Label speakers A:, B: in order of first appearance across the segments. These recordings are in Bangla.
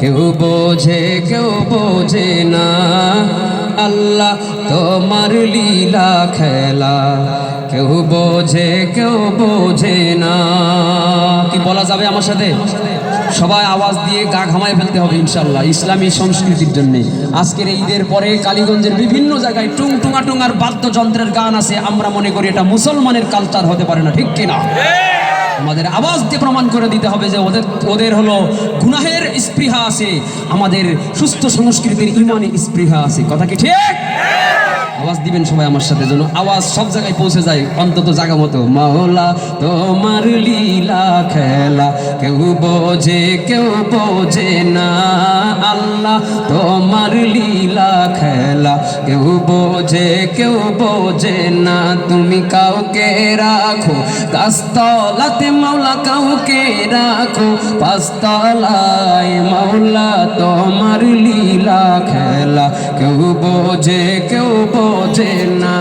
A: কেউ বোঝে কেউ বোঝে না। আল্লাহ তোমার লীলা খেলা। কেউ বোঝে কেউ বোঝে না। কি বলা যাবে আমার সাথে? সবাই আওয়াজ দিয়ে গা ঘামায় ফেলতে হবে ইনশাল্লাহ ইসলামী সংস্কৃতির জন্য। আজকের ঈদের পরে কালীগঞ্জের বিভিন্ন জায়গায় টুং টুঙা টুঙার বাদ্যযন্ত্রের গান আছে। আমরা মনে করি এটা মুসলমানের কালচার হতে পারে না, ঠিক কিনা? আমাদের আওয়াজ দিয়ে প্রমাণ করে দিতে হবে যে ওদের ওদের হলো গুনাহের স্পৃহা আছে, আমাদের সুস্থ সংস্কৃতির ইমানে স্পৃহা আছে। কথা কি ঠিক? আওয়াজ দিবেন সবাই আমার সাথে যেন আওয়াজ সব জায়গায় পৌঁছে যায়, অন্তত জায়গা মতো। মাওলা, তোমার লীলা খেলা, কেউ বোঝে কেউ বোঝে না। আল্লাহ, তোমার লীলা খেলা, কেউ বোঝে কেউ বোঝে না। তুমি কাউকে রাখো, গাছতলাতে মাওলা কাউকে রাখো। পাঁচতলায় মাওলা, তোমার লীলা খেলা। কেউ বোঝে কেউ বোঝে না।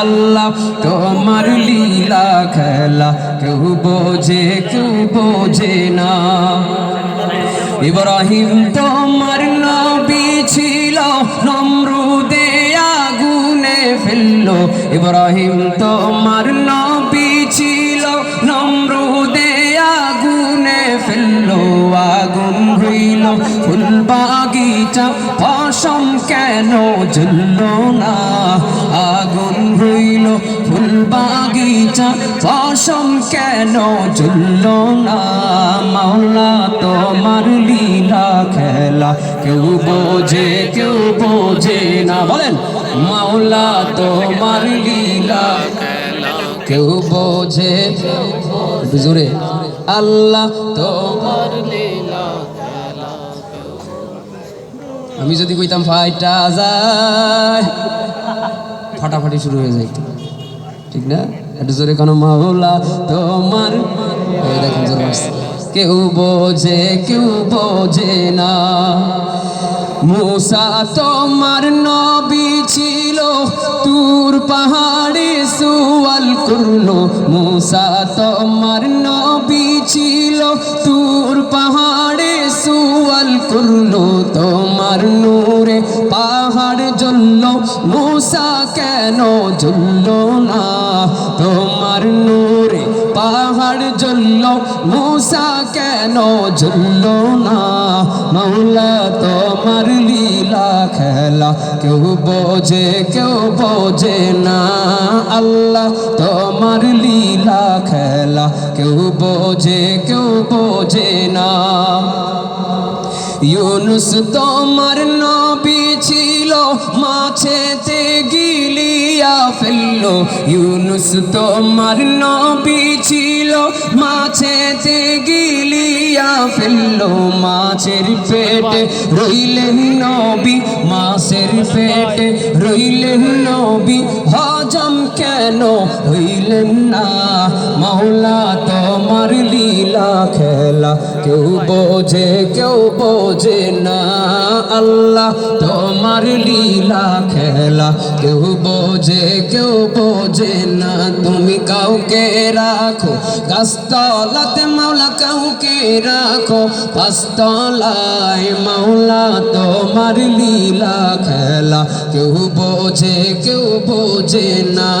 A: আল্লাহ, তোমার লীলা খেলা, কেউ বোঝে কেউ বোঝে না। ইব্রাহিম তোমার নবী ছিল, নমরুদে আগুনে ফেলল। ইব্রাহিম তোমার নবী ছিল, নমরুদে আগুনে ফেলল। আগুন হইল ফুল বাগিচা পশম কেন জ্বলল না? আগুন হইল ফুল বাগিচা পশম কেন জ্বলল না? মাওলা তোমার লীলা খেলা। কেউ বোঝে কেউ বোঝে না। বলেন, মাওলা তোমার লীলা কেউ বোঝে জোরে। আল্লাহ তোমার আমি যদি কইতাম ফাইটা যায়, ফাটাফাটি শুরু হয়ে যায় ঠিক না? একটু জোরে কোনো, মাওলা তোমার। দেখেন জোরে। কেউ বোঝে কেউ বোঝে না। মুসা তোমার নবী ছিল, তুর পাহাড়ে সুয়াল করল। মুসা তোমার নবী ছিল, তুর তোমার নূরে, পাহাড় জ্বলল মুসা কেন জ্বলল না? তোমার নূরে, পাহাড় জ্বলল মুসা কেন জ্বলল না? মৌলা তোমার লীলা খেলা কেউ বোঝে কেউ বোঝে না। আল্লাহ, তোমার লীলা খেলা কেউ বোঝে কেউ বোঝে না। ইউনুস তোমার নবী মাছেতে গিলিয়া ফেলল। ইউনুস তোমার নবী ছিল, মাছেতে গিলিয়া ফেলল। মাছের পেটে রইলেন নবী, মাছের পেটে রইলেন নবী। হজম কেন হইলেন না? মাওলা তোমার লীলা খেলা, কেউ বোঝে কেউ বোঝে না। আল্লাহ, তোমার লীলা খেলা। কেউ বোঝে কেউ বোঝে না। তুমি কাউকে রাখো, গাছতলাতে মাওলা কাউকে রাখো। পাঁচতলায় মাওলা, তোমার লীলা খেলা। কেউ বোঝে কেউ বোঝে না।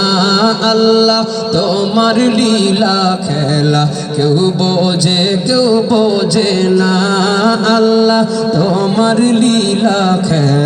A: আল্লাহ, তোমার লীলা খেলা। কেউ বোঝে কেউ বোঝে না। আল্লাহ, তোমার লীলা খেলা